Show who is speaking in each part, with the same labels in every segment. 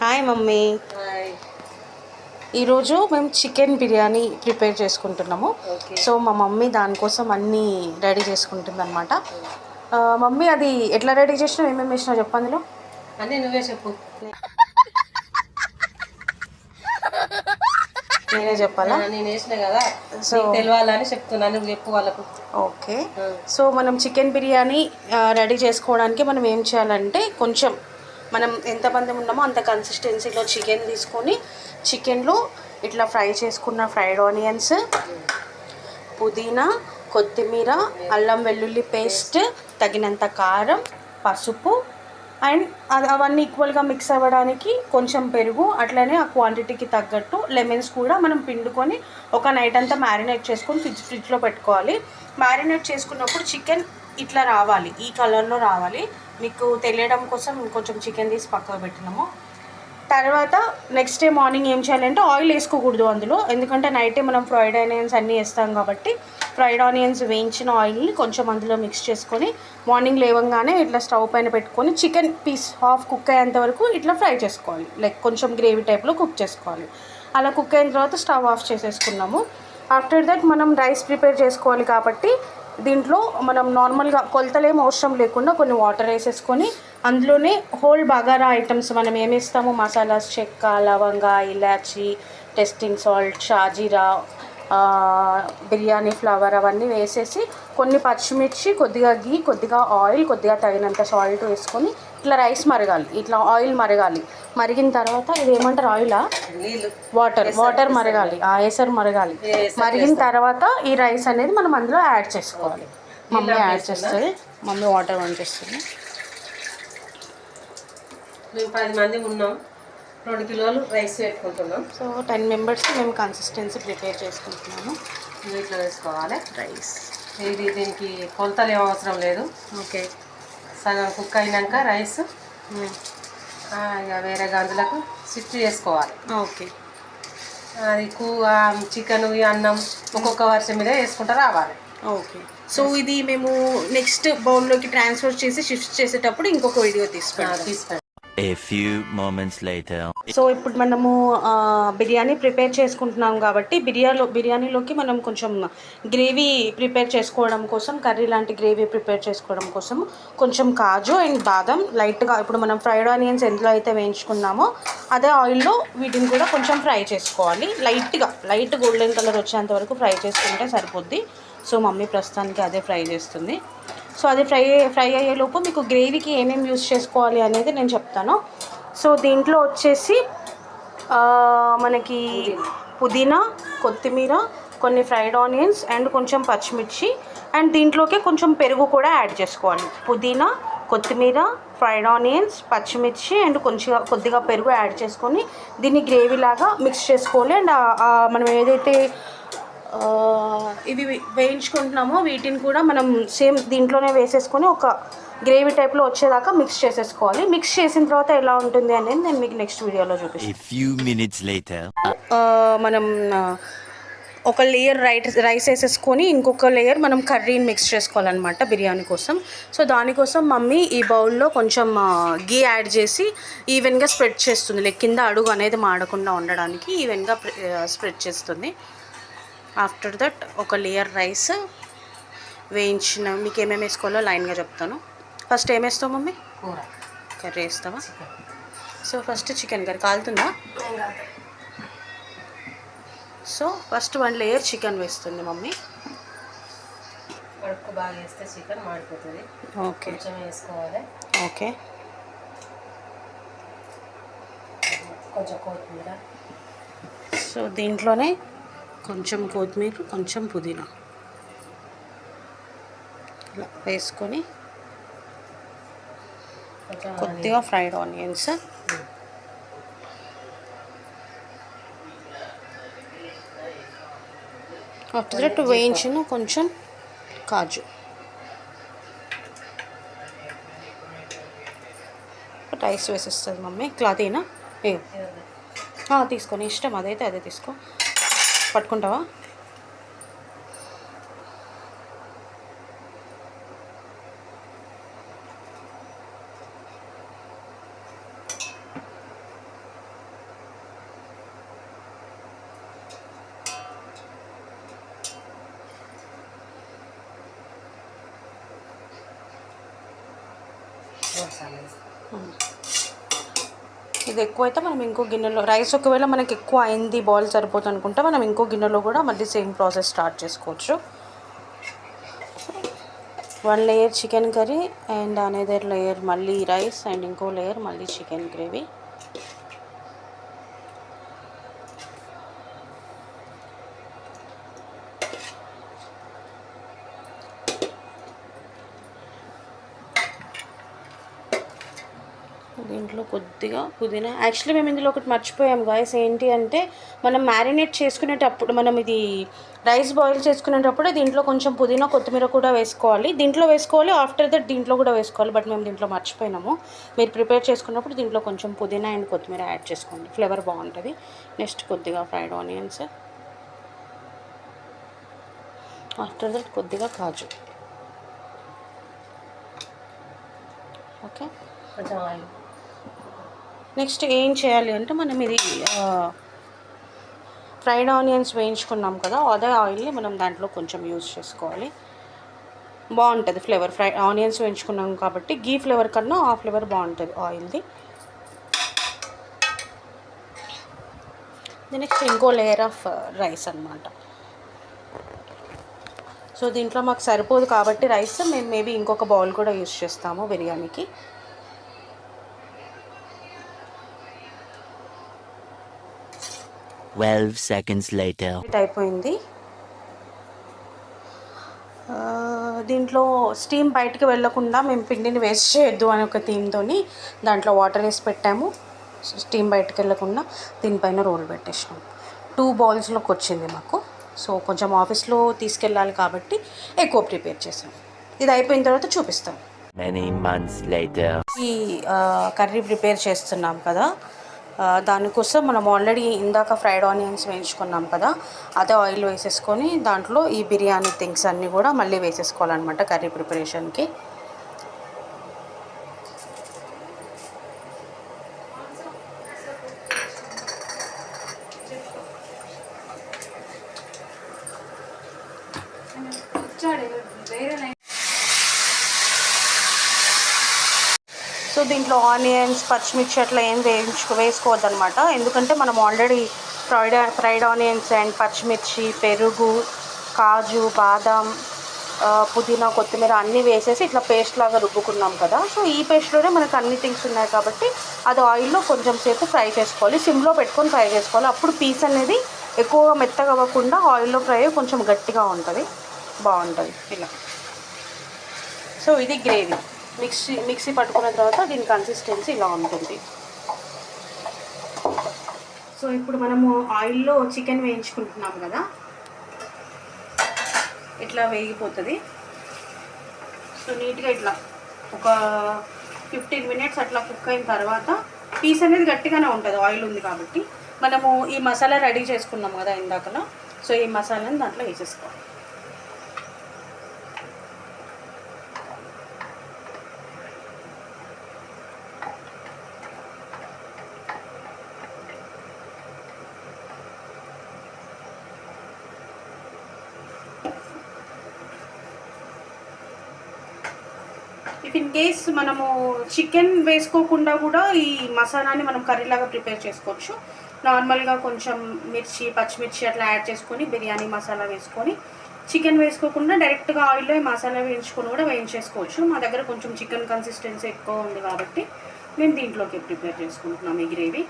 Speaker 1: Hi
Speaker 2: mummy. ఈరోజు మేము chicken biryani prepare చేసుకుంటున్నాము. సో మా మమ్మీ దానికోసం అన్నీ రెడీ చేసుకుంటుంది అనమాట మమ్మీ అది ఎట్లా రెడీ చేసినావు? ఏమేమి వేసినావు చెప్పు అందులో?
Speaker 1: అన్నీ నువ్వే చెప్పు.
Speaker 2: నేనే చెప్పాలా?
Speaker 1: నేను వేసిన కదా.
Speaker 2: సో
Speaker 1: తెలియాలని చెప్తున్నా. నువ్వు చెప్పు వాళ్ళకు.
Speaker 2: ఓకే. సో మనం చికెన్ బిర్యానీ రెడీ చేసుకోవడానికి మనం ఏం చేయాలంటే కొంచెం మనం ఎంతమంది ఉన్నామో అంత కన్సిస్టెన్సీలో చికెన్ తీసుకొని చికెన్లో ఇట్లా ఫ్రై చేసుకున్న ఫ్రైడ్ ఆనియన్స్ పుదీనా కొత్తిమీర అల్లం వెల్లుల్లి పేస్ట్ తగినంత కారం పసుపు అండ్ అవన్నీ ఈక్వల్గా మిక్స్ అవ్వడానికి కొంచెం పెరుగు అట్లనే ఆ క్వాంటిటీకి తగ్గట్టు లెమన్స్ కూడా మనం పిండుకొని ఒక నైట్ అంతా మ్యారినేట్ చేసుకొని ఫ్రిడ్జ్ ఫ్రిడ్జ్లో పెట్టుకోవాలి. మ్యారినేట్ చేసుకున్నప్పుడు చికెన్ ఇట్లా రావాలి ఈ కలర్లో రావాలి. మీకు తెలియడం కోసం కొంచెం చికెన్ తీసి పక్కకు పెట్టినాము. తర్వాత నెక్స్ట్ డే మార్నింగ్ ఏం చేయాలంటే ఆయిల్ వేసుకోకూడదు అందులో. ఎందుకంటే నైటే మనం ఫ్రైడ్ ఆనియన్స్ అన్నీ వేస్తాం కాబట్టి ఫ్రైడ్ ఆనియన్స్ వేయించిన ఆయిల్ని కొంచెం అందులో మిక్స్ చేసుకొని మార్నింగ్ లేవంగానే ఇట్లా స్టవ్ పైన పెట్టుకొని చికెన్ పీస్ హాఫ్ కుక్ అయ్యేంత వరకు ఇట్లా ఫ్రై చేసుకోవాలి. లైక్ కొంచెం గ్రేవీ టైప్లో కుక్ చేసుకోవాలి. అలా కుక్ అయిన తర్వాత స్టవ్ ఆఫ్ చేసేసుకున్నాము. ఆఫ్టర్ దట్ మనం రైస్ ప్రిపేర్ చేసుకోవాలి కాబట్టి దీంట్లో మనం నార్మల్గా కొలతలేం అవసరం లేకుండా కొన్ని వాటర్ వేసేసుకొని అందులోనే హోల్ బగారా ఐటమ్స్ మనం ఏమేస్తాము మసాలాస్ చెక్క లవంగ ఇలాచి టెస్టింగ్ సాల్ట్ షాజీరా బిర్యానీ ఫ్లవర్ అవన్నీ వేసేసి కొన్ని పచ్చిమిర్చి కొద్దిగా గీ కొద్దిగా ఆయిల్ కొద్దిగా తగినంత సాల్ట్ వేసుకొని ఇట్లా రైస్ మరగాలి ఇట్లా ఆయిల్ మరగాలి. మరిగిన తర్వాత ఇది ఏమంటారు ఆయిలా? Water water మరగాలి. ఆ ఎసరు మరగాలి. మరిగిన తర్వాత ఈ రైస్ అనేది మనం అందులో యాడ్ చేసుకోవాలి. మమ్మీ యాడ్ చేస్తుంది. మమ్మీ వాటర్ వంచేస్తుంది
Speaker 1: మేము పది మంది ఉన్నాం. రెండు కిలోలు రైస్ పెట్టుకుంటున్నాం.
Speaker 2: సో టెన్ మెంబర్స్ మేము కన్సిస్టెన్సీ ప్రిపేర్ చేసుకుంటున్నాము.
Speaker 1: ఇట్లా వేసుకోవాలి.
Speaker 2: రైస్.
Speaker 1: ఇది దీనికి కొలతలు ఏం అవసరం లేదు.
Speaker 2: ఓకే.
Speaker 1: సగం కుక్ అయినాక రైస్ ఇక వేరే గంజులకు షిఫ్ట్ చేసుకోవాలి.
Speaker 2: ఓకే.
Speaker 1: అది కూ చికెన్ అన్నం ఒక్కొక్క వర్షం మీద వేసుకుంటూ రావాలి.
Speaker 2: ఓకే. సో ఇది మేము నెక్స్ట్ బౌల్లోకి ట్రాన్స్ఫర్ చేసి షిఫ్ట్ చేసేటప్పుడు ఇంకొక వీడియో
Speaker 1: ఆ,
Speaker 2: తీసుకుంటాం
Speaker 1: తీసుకోండి.
Speaker 3: A few moments later.
Speaker 2: So ఇప్పుడు మనము బిర్యానీ ప్రిపేర్ చేసుకుంటున్నాం కాబట్టి బిర్యాలో బిర్యానీలోకి మనం కొంచెం గ్రేవీ ప్రిపేర్ చేసుకోవడం కోసం కర్రీ లాంటి గ్రేవీ ప్రిపేర్ చేసుకోవడం కోసం కొంచెం కాజు అండ్ బాదం లైట్గా ఇప్పుడు మనం ఫ్రైడ్ ఆనియన్స్ ఎందులో అయితే వేయించుకున్నామో అదే ఆయిల్లో వీటిని కూడా కొంచెం ఫ్రై చేసుకోవాలి. లైట్గా లైట్ గోల్డెన్ కలర్ వచ్చేంత వరకు ఫ్రై చేసుకుంటే సరిపోద్ది. సో మమ్మీ ప్రస్తుతానికి అదే ఫ్రై చేస్తుంది. సో అది ఫ్రై ఫ్రై అయ్యేలోపు మీకు గ్రేవీకి ఏమేమి యూస్ చేసుకోవాలి అనేది నేను చెప్తాను. సో దీంట్లో వచ్చేసి మనకి పుదీనా కొత్తిమీర కొన్ని ఫ్రైడ్ ఆనియన్స్ అండ్ కొంచెం పచ్చిమిర్చి అండ్ దీంట్లోకి కొంచెం పెరుగు కూడా యాడ్ చేసుకోవాలి. పుదీనా కొత్తిమీర ఫ్రైడ్ ఆనియన్స్ పచ్చిమిర్చి అండ్ కొంచెం కొద్దిగా పెరుగు యాడ్ చేసుకొని దీన్ని గ్రేవీ లాగా మిక్స్ చేసుకోవాలి. అండ్ మనం ఏదైతే ఇవి వేయించుకుంటున్నామో. వీటిని కూడా మనం సేమ్ దీంట్లోనే వేసేసుకొని ఒక గ్రేవీ టైప్లో వచ్చేదాకా మిక్స్ చేసేసుకోవాలి. మిక్స్ చేసిన తర్వాత ఎలా ఉంటుంది అనేది నేను మీకు నెక్స్ట్ వీడియోలో చూపిస్తాను. మనం ఒక లేయర్ రైట్ రైస్ వేసేసుకొని ఇంకొక లేయర్ మనం కర్రీని మిక్స్ చేసుకోవాలన్నమాట బిర్యానీ కోసం. సో దానికోసం మమ్మీ ఈ బౌల్లో కొంచెం గీ యాడ్ చేసి ఈవెన్గా స్ప్రెడ్ చేస్తుంది. లైక్ కింద అడుగు అనేది మాడకుండా ఉండడానికి ఈవెన్గా స్ప్రెడ్ చేస్తుంది. ఆఫ్టర్ దట్ ఒక లేయర్ రైస్ వేయించిన మీకు ఏమేమి వేసుకోవాలో లైన్గా చెప్తాను. ఫస్ట్ ఏం వేస్తావు మమ్మీ?
Speaker 1: కూర.
Speaker 2: కర్రీ వేస్తావా? So first chicken curry. కాలుతుందా? So first one layer chicken వేస్తుంది మమ్మీ.
Speaker 1: కడుపు బాగా వేస్తే చికెన్ మాడిపోతుంది.
Speaker 2: ఓకే
Speaker 1: కొంచెం వేసుకోవాలి.
Speaker 2: ఓకే
Speaker 1: కొంచెం కొత్తిమీర.
Speaker 2: సో దీంట్లోనే కొంచెం కొత్తిమీర కొంచెం పుదీనా. ఇలా వేసుకొని కొద్దిగా ఫ్రైడ్ ఆనియన్స్. ఆఫ్టర్ దట్ వేయించిన కొంచెం కాజు. రైస్ వేసేస్తుంది మమ్మీ. క్లాతీనా? తీసుకొని ఇష్టం అదైతే అదే తీసుకో. పట్టుకుంటావా
Speaker 1: Gracias.
Speaker 2: ఇది ఎక్కువైతే మనం ఇంకో గిన్నెలో రైస్ ఒకవేళ మనకి ఎక్కువ అయింది బాయిల్ సరిపోతుంది అనుకుంటే మనం ఇంకో గిన్నెలో కూడా మళ్ళీ సేమ్ ప్రాసెస్ స్టార్ట్ చేసుకోవచ్చు. One layer chicken curry and another layer మళ్ళీ రైస్ అండ్ ఇంకో లేయర్ మళ్ళీ చికెన్ గ్రేవీ దీంట్లో కొద్దిగా పుదీనా. యాక్చువల్లీ మేము ఇందులో ఒకటి మర్చిపోయాం గాయస్ ఏంటి అంటే మనం మ్యారినేట్ చేసుకునేటప్పుడు మనం ఇది రైస్ బాయిల్ చేసుకునేటప్పుడు దీంట్లో కొంచెం పుదీనా కొత్తిమీర కూడా వేసుకోవాలి. దీంట్లో వేసుకోవాలి ఆఫ్టర్ దట్ దీంట్లో కూడా వేసుకోవాలి బట్ మేము దీంట్లో మర్చిపోయినాము. మీరు ప్రిపేర్ చేసుకున్నప్పుడు దీంట్లో కొంచెం పుదీనా అండ్ కొత్తిమీర యాడ్ చేసుకోండి. ఫ్లేవర్ బాగుంటుంది. నెక్స్ట్ కొద్దిగా ఫ్రైడ్ ఆనియన్స్ ఆఫ్టర్ దట్ కొద్దిగా కాజు. ఓకే
Speaker 1: కొంచెం ఆయిల్.
Speaker 2: నెక్స్ట్ ఏం చేయాలి అంటే మనం ఇది ఫ్రైడ్ ఆనియన్స్ వేయించుకున్నాం కదా అదే ఆయిల్ని మనం దాంట్లో కొంచెం యూజ్ చేసుకోవాలి. బాగుంటుంది ఫ్లేవర్. ఫ్రై ఆనియన్స్ వేయించుకున్నాం కాబట్టి గీ ఫ్లేవర్ కన్నా ఆ ఫ్లేవర్ బాగుంటుంది ఆయిల్ది. నెక్స్ట్ ఇంకో లేయర్ ఆఫ్ రైస్ అన్నమాట. సో దీంట్లో మాకు సరిపోదు కాబట్టి రైస్ మేము మేబీ ఇంకొక బౌల్ కూడా యూజ్ చేస్తాము బిర్యానీకి.
Speaker 3: Seconds later.
Speaker 2: కంప్లీట్ అయిపోయింది. దీంట్లో స్టీమ్ బయటికి వెళ్ళకుండా మేము పిండిని వేస్ట్ చేయొద్దు అనే ఒక థీమ్తో దాంట్లో వాటర్ వేసి పెట్టాము. స్టీమ్ బయటికి వెళ్ళకుండా దీనిపైన రోల్ పెట్టేసాము టూ బౌల్స్లోకి వచ్చింది మాకు. సో కొంచెం ఆఫీస్లో తీసుకెళ్ళాలి కాబట్టి ఎక్కువ ప్రిపేర్ చేసాం ఇది అయిపోయిన తర్వాత చూపిస్తాం.
Speaker 3: Many months later.
Speaker 2: ఈ కర్రీ ప్రిపేర్ చేస్తున్నాం కదా. దానికోసం మనం ఆల్రెడీ ఇందాక ఫ్రైడ్ ఆనియన్స్ వేయించుకున్నాం కదా అదే ఆయిల్ వేసేసుకొని దాంట్లో ఈ బిర్యానీ థింగ్స్ అన్నీ కూడా మళ్ళీ వేసేసుకోవాలన్నమాట కర్రీ ప్రిపరేషన్కి సో దీంట్లో ఆనియన్స్ పచ్చిమిర్చి అట్లా ఏం వేయించు వేసుకోవద్దనమాట ఎందుకంటే మనం already fried fried onions and పచ్చిమిర్చి పెరుగు కాజు బాదం పుదీనా కొత్తిమీర అన్నీ వేసేసి ఇట్లా పేస్ట్ లాగా రుబ్బుకున్నాం కదా. సో ఈ పేస్ట్లోనే మనకు అన్ని థింగ్స్ ఉన్నాయి కాబట్టి అది ఆయిల్లో కొంచెం సేపు ఫ్రై చేసుకోవాలి. సిమ్లో పెట్టుకొని ఫ్రై చేసుకోవాలి. అప్పుడు పీస్ అనేది ఎక్కువగా మెత్తగా అవ్వకుండా ఆయిల్లో ఫ్రై కొంచెం గట్టిగా ఉంటుంది. బాగుంటుంది. ఇలా. సో ఇది గ్రేవీ. మిక్సీ మిక్సీ పట్టుకున్న తర్వాత దీని కన్సిస్టెన్సీ ఇలా ఉంటుంది. సో ఇప్పుడు మనము ఆయిల్లో చికెన్ వేయించుకుంటున్నాం కదా? ఇట్లా వేగిపోతుంది. సో నీట్గా ఇట్లా ఒక ఫిఫ్టీన్ మినిట్స్ అట్లా కుక్ అయిన తర్వాత పీస్ అనేది గట్టిగానే ఉంటుంది ఆయిల్ ఉంది కాబట్టి. మనము ఈ మసాలా రెడీ చేసుకున్నాం కదా ఇందాకలో. సో ఈ మసాలాని దాంట్లో వేసేసుకోవాలి. ఇఫ్ ఇన్ కేస్ మనము చికెన్ వేసుకోకుండా కూడా ఈ మసాలాని మనం కర్రీలాగా ప్రిపేర్ చేసుకోవచ్చు. నార్మల్గా కొంచెం మిర్చి పచ్చిమిర్చి అట్లా యాడ్ చేసుకొని బిర్యానీ మసాలా వేసుకొని చికెన్ వేసుకోకుండా డైరెక్ట్గా ఆయిల్లో మసాలా వేయించుకొని కూడా వేయించేసుకోవచ్చు. మా దగ్గర కొంచెం చికెన్ కన్సిస్టెన్సీ ఎక్కువ ఉంది కాబట్టి మేము దీంట్లోకి ప్రిపేర్ చేసుకుంటున్నాం ఈ గ్రేవీ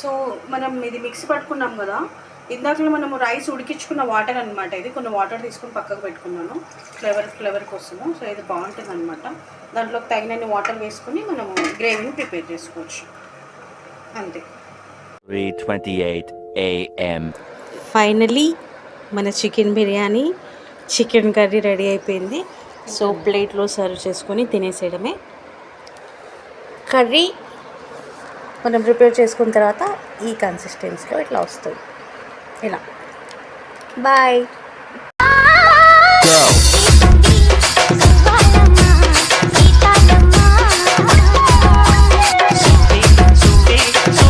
Speaker 2: సో మనం ఇది మిక్సీ పట్టుకున్నాం కదా ఇందాకలో మనము రైస్ ఉడికించుకున్న వాటర్ అనమాట ఇది. కొన్ని వాటర్ తీసుకుని పక్కకు పెట్టుకున్నాను. ఫ్లేవర్ ఫ్లేవర్ కోసము. సో ఇది బాగుంటుంది అనమాట దాంట్లోకి తగినన్ని వాటర్ వేసుకుని మనము గ్రేవీని ప్రిపేర్ చేసుకోవచ్చు. అంతే.
Speaker 3: 3:28 a.m.
Speaker 2: ఫైనలీ మన chicken biryani chicken curry ready అయిపోయింది. సో ప్లేట్లో సర్వ్ చేసుకొని తినేసేయడమే. కర్రీ మనం ప్రిపేర్ చేసుకున్న తర్వాత ఈ కన్సిస్టెన్సీలో ఇట్లా వస్తుంది. ఇలా. బాయ్